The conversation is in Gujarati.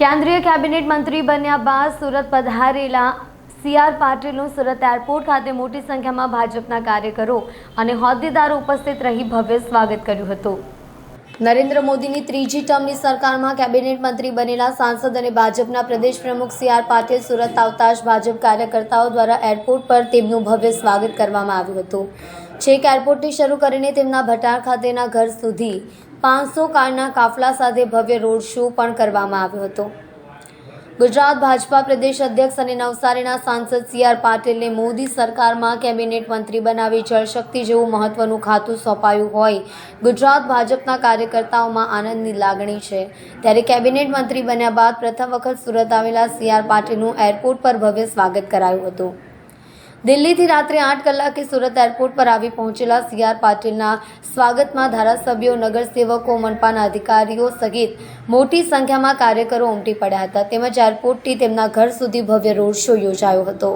કેન્દ્રીય કેબિનેટ મંત્રી બન્યા બાદ સુરત પધારેલા સી આર પાટીલનું સુરત એરપોર્ટ ખાતે મોટી સંખ્યામાં ભાજપના કાર્યકરો અને હોદ્દેદારો ઉપસ્થિત રહી ભવ્ય સ્વાગત કર્યું હતું. નરેન્દ્ર મોદીની ત્રીજી ટર્મની સરકારમાં કેબિનેટ મંત્રી બનેલા સાંસદ અને ભાજપના પ્રદેશ પ્રમુખ સી આર પાટીલ સુરત આવતા જ ભાજપ કાર્યકર્તાઓ દ્વારા એરપોર્ટ પર તેમનું ભવ્ય સ્વાગત કરવામાં આવ્યું હતું. છેક એરપોર્ટથી શરૂ કરીને તેમના ભટાર ખાતેના ઘર સુધી પાંચસો કારના કાફલા સાથે ભવ્ય રોડ શો પણ કરવામાં આવ્યો હતો. ગુજરાત ભાજપા પ્રદેશ અધ્યક્ષ અને નવસારીના સાંસદ સી આર પાટીલને મોદી સરકારમાં કેબિનેટ મંત્રી બનાવી જળશક્તિ જેવું મહત્વનું ખાતું સોંપાયું હોય. ગુજરાત ભાજપના કાર્યકર્તાઓમાં આનંદની લાગણી છે. ત્યારે કેબિનેટ મંત્રી બન્યા બાદ પ્રથમ વખત સુરત આવેલા સી આર પાટીલનું એરપોર્ટ પર ભવ્ય સ્વાગત કરાયું હતું. દિલ્હીથી રાત્રે આઠ કલાકે સુરત એરપોર્ટ પર આવી પહોંચેલા સી આર પાટીલના સ્વાગતમાં ધારાસભ્યો, નગરસેવકો, મનપાના અધિકારીઓ સહિત મોટી સંખ્યામાં કાર્યકરો ઉમટી પડ્યા હતા. તેમજ એરપોર્ટથી તેમના ઘર સુધી ભવ્ય રોડ શો યોજાયો હતો.